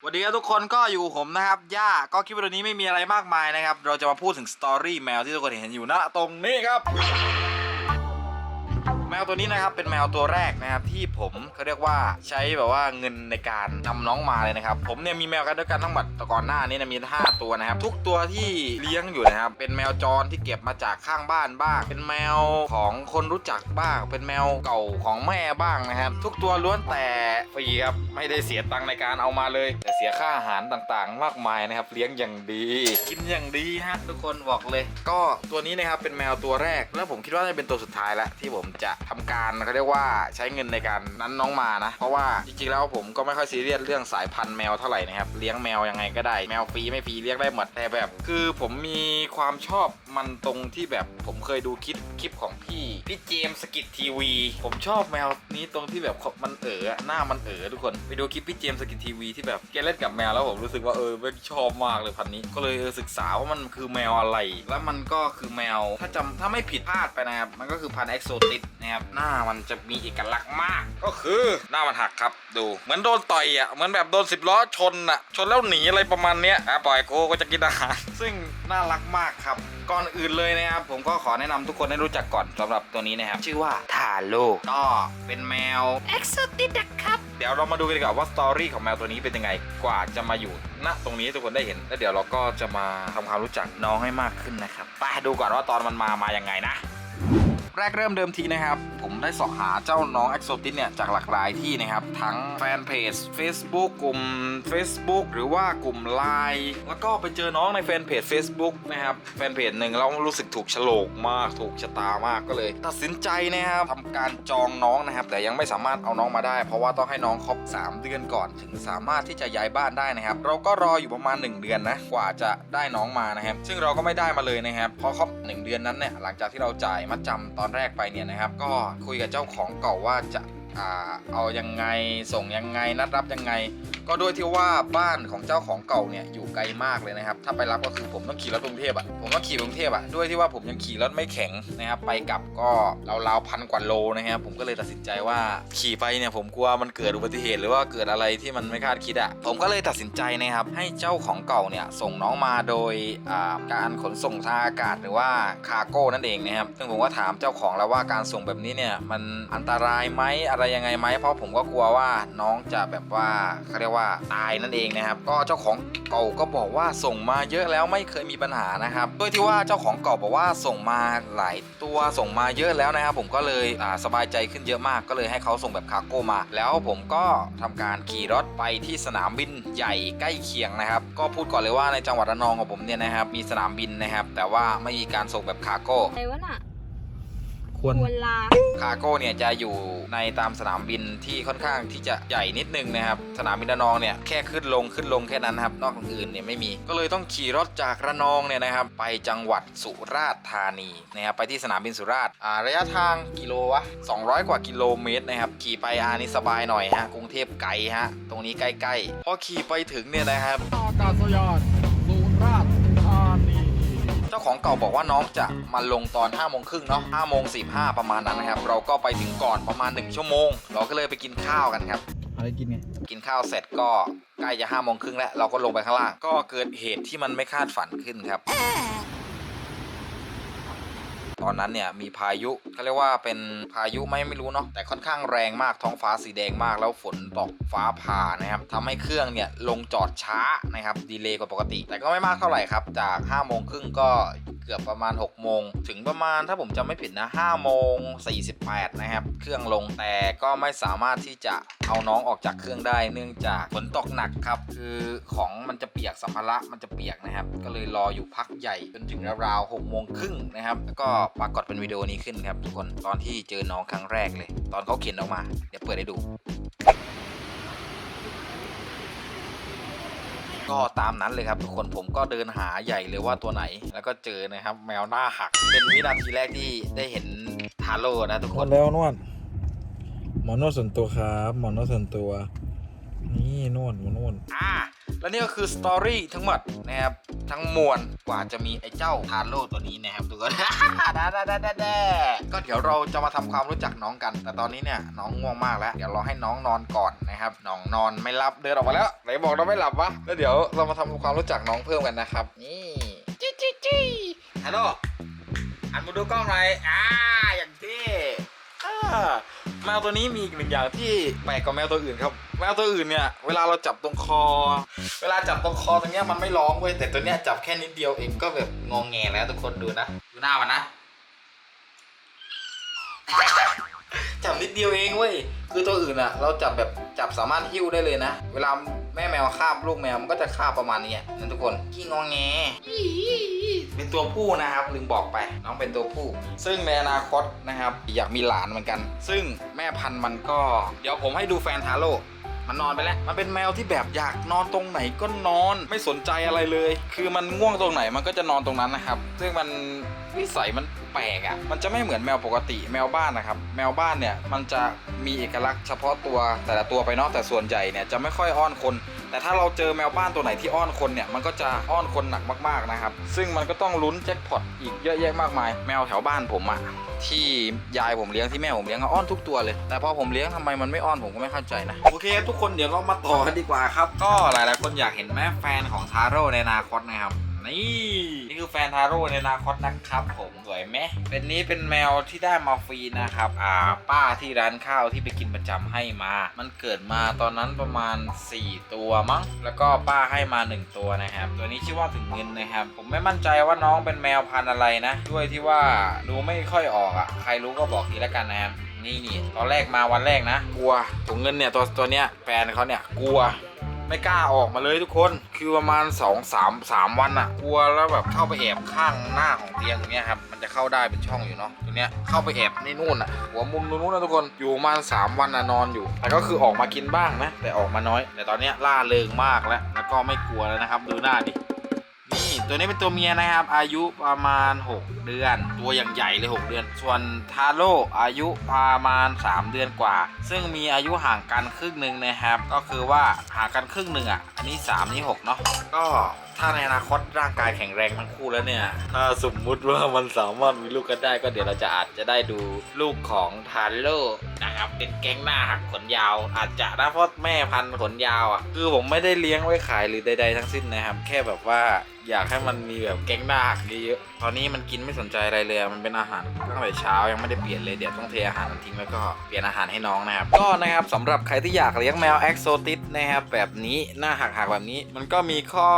สวัสดีครับทุกคนก็อยู่ผมนะครับย่าก็คลิปวิดีโอนี้ไม่มีอะไรมากมายนะครับ เราจะมาพูดถึงสตอรี่แมวที่ทุกคนเห็นอยู่ณตรงนี้ครับ วตัวนี้นะครับเป็นแมวตัวแรกนะครับที่ผมเขาเรียกว่าใช้แบบว่าเงินในการนำน้องมาเลยนะครับ ผมเนี่ยมีแมวกันด้วยกันทั้งหมดแต่ก่อนหน้านี้นะมี 5 ตัวนะครับ ทุกตัวที่เลี้ยงอยู่นะครับ เป็นแมวจรที่เก็บมาจากข้างบ้านบ้าง เป็นแมวของคนรู้จักบ้าง เป็นแมวเก่าของแม่บ้างนะครับ ทุกตัวล้วนแต่ฟรีครับไม่ได้เสียตังค์ในการเอามาเลย แต่เสียค่าอาหารต่างๆ มากมายนะครับ เลี้ยงอย่างดี กินอย่างดีฮะทุกคนบอกเลย ก็ตัวนี้นะครับเป็นแมวตัวแรก แล้วผมคิดว่าจะเป็นตัวสุดท้ายล้วที่ผมจะทำการเขาเรียกว่าใช้เงินในการนั้นน้องมานะ เพราะว่าจริงๆแล้วผมก็ไม่ค่อยซีเรียสเรื่องสายพันธุ์แมวเท่าไหร่นะครับเลี้ยงแมวยังไงก็ได้แมวฟรีไม่ฟรีเลี้ยงได้หมดแต่แบบ คือผมมีความชอบมันตรงที่แบบผมเคยดูคลิปคลิปของพี่พี่เจมสกิททีวี ผมชอบแมวนี้ตรงที่แบบมันเอ๋อหน้ามันเอ๋อทุกคนไปดูคลิปพี่เจมสกิททีวีที่แบบแกเล่นกับแมวแล้วผมรู้สึกว่าเออไม่ชอบมากเลยพันธ์นี้ ก็เลยศึกษาว่ามันคือแมวอะไร แล้วมันก็คือแมวถ้าจำถ้าไม่ผิดพลาดไปนะครับมันก็คือพันธุ์เอ็กโซติสนะครับหน้ามันจะมีเอกลักษณ์มาก ก็คือหน้ามันหักครับดู เหมือนโดนต่อยอะเหมือนแบบโดนสิบล้อชนอะชนแล้วหนีอะไรประมาณเนี้ยอะปล่อยโกก็จะกินอาหารซึ่งน่ารักมากครับก่อนอื่นเลยนะครับผมก็ขอแนะนำทุกคนให้รู้จักก่อนสำหรับตัวนี้นะครับ ชื่อว่าทาโลก็เป็นแมวเอ็กซ์ติดครับเดี๋ยวเรามาดูกันดีกว่าว่าสตอรี่ของแมวตัวนี้เป็นยังไงกว่าจะมาอยู่ณตรงนี้ให้ทุกคนได้เห็นแล้วเดี๋ยวเราก็จะมาทำความรู้จักน้องให้มากขึ้นนะครับไปดูก่อนว่าตอนมันมามายังไงนะ แรกเริ่มเดิมทีนะครับ ผมได้สาะหาเจ้าน้อง e x o t i s เนี่ย จากหลากหลายที่นะครับ ทั้งแฟนเพจ Facebook กลุ่ม Facebook หรือว่ากลุ่ม Line แล้วก็ไปเจอน้องในแฟนเพจ Facebook นะครับ แฟนเพจหนึ่งแล้วรู้สึกถูกฉลกมากถูกชะตามากก็เลย ตัดสินใจนะครับทำการจองน้องนะครับ แต่ยังไม่สามารถเอาน้องมาได้ เพราะว่าต้องให้น้องครบ 3 เดือนก่อนถึงสามารถที่จะย้ายบ้านได้นะครับ เราก็รออยู่ประมาณ 1 เดือนนะกว่าจะได้น้องมานะครับ ซึ่งเราก็ไม่ได้มาเลยนะครับเพราะครบ1เดือนนั้นเนี่ยหลังจากที่เราจ่ายมัดจำตอนแรกไปเนี่ยนะครับ ก็คุยกับเจ้าของเก่าว่าจะอเอายังไงส่งยังไงนัดรับยังไง ก็ด้วยที่ว่าบ้านของเจ้าของเก่าเนี่ยอยู่ไกลมากเลยนะครับ ถ้าไปรับก็คือผมต้องขี่รถกรุงเทพอะผมต้องขี่กรุงเทพอะด้วยที่ว่าผมยังขี่รถไม่แข็งนะครับไปกลับก็ราวๆพันกว่าโลนะครับผมก็เลยตัดสินใจว่าขี่ไปเนี่ยผมกลัวมันเกิดอุบัติเหตุหรือว่าเกิดอะไรที่มันไม่คาดคิดอะผมก็เลยตัดสินใจนะครับให้เจ้าของเก่าเนี่ยส่งน้องมาโดยอ่าการขนส่งทางอากาศหรือว่าคาร์โก้นั่นเองนะครับซึ่งผมก็ถามเจ้าของแล้วว่าการส่งแบบนี้เนี่ยมันอันตรายไหมอะไรยังไงไหมเพราะผมก็กลัวว่าน้องจะแบบว่าเขาเรียกว่าตายนั่นเองนะครับ ก็เจ้าของเก่าก็บอกว่าส่งมาเยอะแล้วไม่เคยมีปัญหานะครับด้วยที่ว่าเจ้าของเก่าบอกว่าส่งมาหลายตัวส่งมาเยอะแล้วนะครับ ผมก็เลยสบายใจขึ้นเยอะมากก็เลยให้เขาส่งแบบคาร์โก้มา แล้วผมก็ทำการขี่รถไปที่สนามบินใหญ่ใกล้เคียงนะครับ ก็พูดก่อนเลยว่าในจังหวัดระนองของผมเนี่ยนะครับมีสนามบินนะครับ แต่ว่าไม่มีการส่งแบบคาร์โก้อะไรวะน่ะ ควรควรลา คาร์โก้เนี่ยจะอยู่ในตามสนามบินที่ค่อนข้างที่จะใหญ่นิดนึงนะครับ สนามบินระนองเนี่ยแค่ขึ้นลงขึ้นลงแค่นั้นนะครับ นอกจากอื่นเนี่ยไม่มี ก็เลยต้องขี่รถจากระนองเนี่ยนะครับ ไปจังหวัดสุราษฎร์ธานีนะครับไปที่สนามบินสุราษฎร์อ่าระยะทางกิโลวะ200 กว่ากิโลเมตรนะครับ ขี่ไปอานี่สบายหน่อยฮะกรุงเทพไกลฮะตรงนี้ใกล้ๆพอขี่ไปถึงเนี่ยนะครับอากาศยานาของเก่าบอกว่าน้องจะมาลงตอน5โมงครึ่งเนาะ5โมง45ประมาณนั้นนะครับ เราก็ไปถึงก่อนประมาณ 1 ชั่วโมง เราก็เลยไปกินข้าวกันครับอะไรกินไงกินข้าวเสร็จก็ใกล้จะ5โมงครึ่งแล้ว เราก็ลงไปข้างล่าง ก็เกิดเหตุที่มันไม่คาดฝันขึ้นครับ ตอนนั้นเนี่ยมีพายุเขาเรียกว่าเป็นพายุไม่ไม่รู้เนาะแต่ค่อนข้างแรงมากท้องฟ้าสีแดงมากแล้วฝนตกฟ้าผ่านะครับทำให้เครื่องเนี่ยลงจอดช้านะครับดีเลย์กว่าปกติ แต่ก็ไม่มากเท่าไหร่ครับจาก5โมงครึ่งก็ กือบประมาณ 6 โมง ถึงประมาณถ้าผมจำไม่ผิดนะ5โมง48 นะครับ เครื่องลงแต่ก็ไม่สามารถที่จะเอาน้องออกจากเครื่องได้ เนื่องจากฝนตกหนักครับ คือของมันจะเปียกสัมภาระมันจะเปียกนะครับ ก็เลยรออยู่พักใหญ่จนถึงราวๆ6โมงครึ่งนะครับแล้วก็ปรากฏเป็นวิดีโอนี้ขึ้นครับทุกคนตอนที่เจอน้องครั้งแรกเลย ตอนเขาเข็นออกมา เดี๋ยวเปิดให้ดู ก็ตามนั้นเลยครับทุกคนผมก็เดินหาใหญ่เลยว่าตัวไหน แล้วก็เจอนะครับ แมวหน้าหัก เป็นวินาทีแรกที่ได้เห็นทาโร่นะทุกหคมนดแล้วนวดหมอนวดส่วนตัวครับ หมอนวดส่วนตัว นี่นวดหมอนวดอ่า และนี่ก็คือสตอรี่ทั้งหมดนะครับทั้งมวลกว่าจะมีไอ้เจ้าทาโร่ตัวนี้นะครับทุกคนดาดาดาดาดาก็เดี๋ยวเราจะมาทำความรู้จักน้องกัน แต่ตอนนี้เนี่ยน้องง่วงมากแล้ว เดี๋ยวเราให้น้องนอนก่อนนะครับ น้องนอนไม่หลับเดินออกมาแล้วไหนบอกเราไม่หลับวะแล้วเดี๋ยวเรามาทำความรู้จักน้องเพิ่มกันนะครับ นี่จี้จี้จี้ฮัลโหลอันมาดูกล้องหน่อยอ่าอย่าง แมวตัวนี้มีอีกหนึ่งอย่างที่แปลกกว่าแมวตัวอื่นครับ แมวตัวอื่นเนี่ยเวลาเราจับตรงคอ เวลาจับตรงคอตรงเนี้ยมันไม่ร้องเว้ยแต่ตัวเนี้ยจับแค่นิดเดียวเองก็แบบงองแงแล้วทุกคนดูนะดูหน้ามันนะจับนิดเดียวเองเว้ยคือตัวอื่นอะเราจับแบบจับสามารถหิ้วได้เลยนะ เวลาแม่แมวคาบลูกแมวมันก็จะคาบประมาณนี้นั่นทุกคนขี้งองแง เป็นตัวผู้นะครับลืมบอกไปน้องเป็นตัวผู้ ซึ่งในอนาคตนะครับ อยากมีหลานเหมือนกัน ซึ่งแม่พันธุ์มันก็ เดี๋ยวผมให้ดูแฟนทาโร่มันนอนไปแล้ว มันเป็นแมวที่แบบอยากนอนตรงไหนก็นอนไม่สนใจอะไรเลย คือมันง่วงตรงไหนมันก็จะนอนตรงนั้นนะครับ ซึ่งมันนิสัยมันแปลกอะ่ะ มันจะไม่เหมือนแมวปกติแมวบ้านนะครับ แมวบ้านเนี่ยมันจะมีเอกลักษณ์เฉพาะตัวแต่ละตัวไปเนาะแต่ส่วนใหญ่เนี่ยจะไม่ค่อยอ้อนคน แต่ถ้าเราเจอแมวบ้านตัวไหนที่อ้อนคนเนี่ยมันก็จะอ้อนคนหนักมากๆนะครับ ซึ่งมันก็ต้องลุ้นแจ็คพอตอีกเยอะแยะมากมาย แมวแถวบ้านผมอะที่ยายผมเลี้ยงที่แม่ผมเลี้ยงก็อ้อนทุกตัวเลย แต่พอผมเลี้ยงทำไมมันไม่อ้อนผมก็ไม่เข้าใจนะ โอเค ทุกคนเดี๋ยวเรามาต่อกันดีกว่าครับ ก็หลายๆคนอยากเห็นแม่แฟนของทาโร่ในอนาคตนะครับ นี่ นี่คือแฟนทาโร่ในนาคอตนะครับ ผมสวยไหมเป็นนี้เป็นแมวที่ได้มาฟรีนะครับ อ่า ป้าที่ร้านข้าวที่ไปกินประจำให้มา มันเกิดมาตอนนั้นประมาณ 4 ตัวมั้ง แล้วก็ป้าให้มา 1 ตัวนะครับ ตัวนี้ชื่อว่าถึงเงินนะครับ ผมไม่มั่นใจว่าน้องเป็นแมวพันธุ์อะไรนะ ด้วยที่ว่าดูไม่ค่อยออกอะ่ะ ใครรู้ก็บอกทีละกันนะครับนี่นี่ตอนแรกมาวันแรกนะ กลัวถุงเงินเนี่ยตัวตัวเนี้ยแฟนเขาเนี่ยกลัว ไม่กล้าออกมาเลยทุกคน คือประมาณ2 3 3วันอะกลัวแล้วแบบเข้าไปแอบข้างหน้าของเตียงตรงเนี้ยครับ มันจะเข้าได้เป็นช่องอยู่เนาะตรงเนี้ยเข้าไปแอบในนู่นอะหัวมุมตรงนู้นนะทุกคน อยู่ประมาณ3วันอะนอนอยู่ แต่ก็คือออกมากินบ้างนะ แต่ออกมาน้อย แต่ตอนเนี้ยล่าเริงมากแล้ว แล้วก็ไม่กลัวแล้วนะครับ ดูหน้าดินี่ ตัวนี้เป็นตัวเมียนะครับ อายุประมาณ 6 เดือน ตัวอย่างใหญ่เลย 6 เดือน ส่วนทาโร่อายุประมาณ 3 เดือนกว่า ซึ่งมีอายุห่างกันครึ่งหนึ่งนะครับ ก็คือว่าห่างกันครึ่งหนึ่งอะ อันนี้ 3 นี่ 6 เนาะ ก็ ถ้าในอนาคตร่างกายแข็งแรงทั้งคู่แล้วเนี่ย ถ้าสมมุติว่ามันสามารถมีลูกกันได้ก็เดี๋ยวเราจะอาจจะได้ดูลูกของทาโร่นะครับเป็นแก๊งหน้าหักขนยาว อาจจะนะเพราะแม่พันธุ์ขนยาวอะคือผมไม่ได้เลี้ยงไว้ขายหรือใดๆทั้งสิ้นนะครับ แค่แบบว่าอยากให้มันมีแบบแก๊งหน้าหักเยอะๆตอนนี้มันกินไม่สนใจอะไรเลยมันเป็นอาหารตั้งแต่เช้ายังไม่ได้เปลี่ยนเลยเดี๋ยวต้องเทอาหารมันทิ้งแล้วก็เปลี่ยนอาหารให้น้องนะครับก็นะครับสำหรับใครที่อยากเลี้ยงแมวเอ็กโซติสนะครับแบบนี้หน้าหักๆแบบนี้มันก็มีข้อ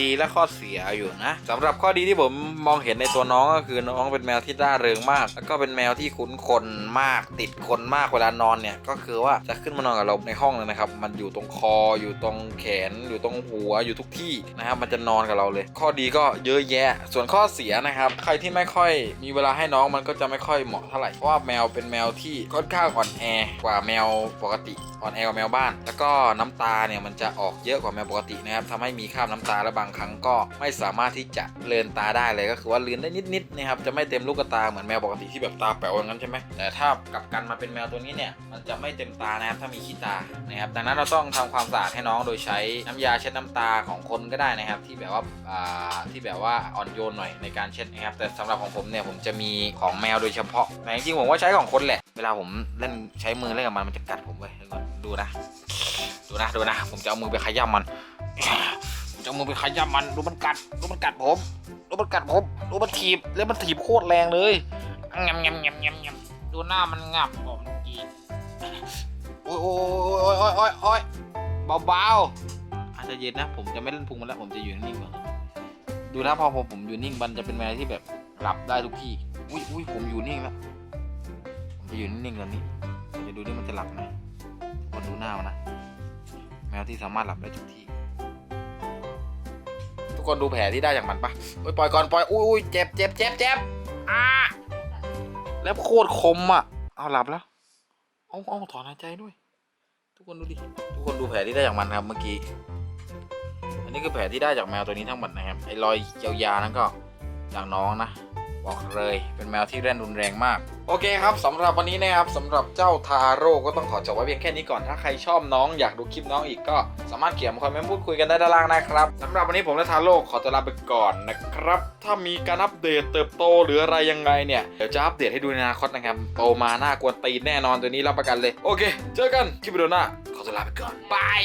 ดีและข้อเสียอยู่นะสำหรับข้อดีที่ผมมองเห็นในตัวน้องก็คือน้องเป็นแมวที่ร่าเริงมาก แล้วก็เป็นแมวที่คุ้นคนมาก ติดคนมากเวลานอนเนี่ยก็คือว่าจะขึ้นมานอนกับเราในห้องเลยนะครับ มันอยู่ตรงคออยู่ตรงแขน อยู่ตรงหัวอยู่ทุกที่นะครับมันจะนอนกับเราเลย ข้อดีก็เยอะแยะ ส่วนข้อเสียนะครับ ใครที่ไม่ค่อยมีเวลาให้น้องมันก็จะไม่ค่อยเหมาะเท่าไหร่เพราะว่าแมวเป็นแมวที่ค่อนข้างอ่อนแอกว่าแมวปกติอ่อนแอกว่าแมวบ้าน แล้วก็น้ำตาเนี่ยมันจะออกเยอะกว่าแมวปกตินะครับทำให้มีคราบน้ำตาและบางครั้งก็ไม่สามารถที่จะเลือนตาได้เลยก็คือว่าเลือนได้นิดๆนะครับจะไม่เต็มลูกตาเหมือนแมวปกติที่แบบตาแป๋วอย่างนั้นใช่ไหมแต่ถ้ากลับกันมาเป็นแมวตัวนี้เนี่ยมันจะไม่เต็มตานะครับถ้ามีขี้ตานะครับดังนั้นเราต้องทำความสะอาดให้น้องโดยใช้น้ำยาเช็ดน้ำตาของคนก็ได้นะครับ ที่แบบว่าอ่าที่แบบว่าอ่อนโยนหน่อยในการเช็ดนะครับแต่สำหรับของผมเนี่ยผมจะมีของแมวโดยเฉพาะแต่จริงๆผมว่าใช้ของคนแหละ เวลาผมเล่นใช้มือเล่นกับมันมันจะกัดผมเว้ย ดูนะ ดูนะ ดูนะ ผมจะเอามือไปขย้ำมัน ผมจะเอามือไปขย้ำมัน ดูมันกัด ดูมันกัดผม ดูมันกัดผม ดูมันถีบ แล้วมันถีบโคตรแรงเลยงำงำงำงำงำดูหน้ามันงับผมจีโอ้ยโอ้ยโอ้ยโอ้ยโอ้ยเบาๆอาจจะเย็นนะ ผมจะไม่เล่นพุงมันแล้ว ผมจะอยู่นิ่งๆดูนะพอผมผมอยู่นิ่งมันจะเป็นแมวที่แบบหลับได้ทุกที่ อุ้ยอุ้ยผมอยู่นิ่งแล้วผมจะอยู่นิ่งๆตอนนี้จะดูนี่มันจะหลับไหม ดูหน้ามันนะ แมวที่สามารถหลับได้ทุกที่ ทุกคนดูแผลที่ได้จากมันปะโอ้ยปล่อยก่อนปล่อยอุ้ยอุ้ยเจ็บเจ็บเจ็บเจ็บอ่าแล้วโคตรคมอะ เอาหลับแล้ว เอาเอาถอนหายใจด้วย ทุกคนดูดิ ทุกคนดูแผลที่ได้จากมันครับเมื่อกี้ อันนี้คือแผลที่ได้จากแมวตัวนี้ทั้งหมดนะครับ ไอ้รอยยาวๆนั้นก็จากน้องนะ บอกเลย เป็นแมวที่เล่นรุนแรงมาก โอเคครับสำหรับวันนี้นะครับสำหรับเจ้าทาโร่ก็ต้องขอจบไว้เพียงแค่นี้ก่อนถ้าใครชอบน้องอยากดูคลิปน้องอีกก็สามารถเขียนมาคอมเมนต์พูดคุยกันได้ด้านล่างนะครับสำหรับวันนี้ผมและทาโร่ขอตัวลาไปก่อนนะครับ ถ้ามีการอัปเดตเติบโตหรืออะไรยังไงเนี่ยเดี๋ยวจะอัปเดตให้ดูในอนาคตนะครับโตมาหน้ากวนตีนแน่นอนตัวนี้รับประกันเลยโอเค เจอกันคลิปวิดีโอหน้าขอตัวลาไปก่อนบาย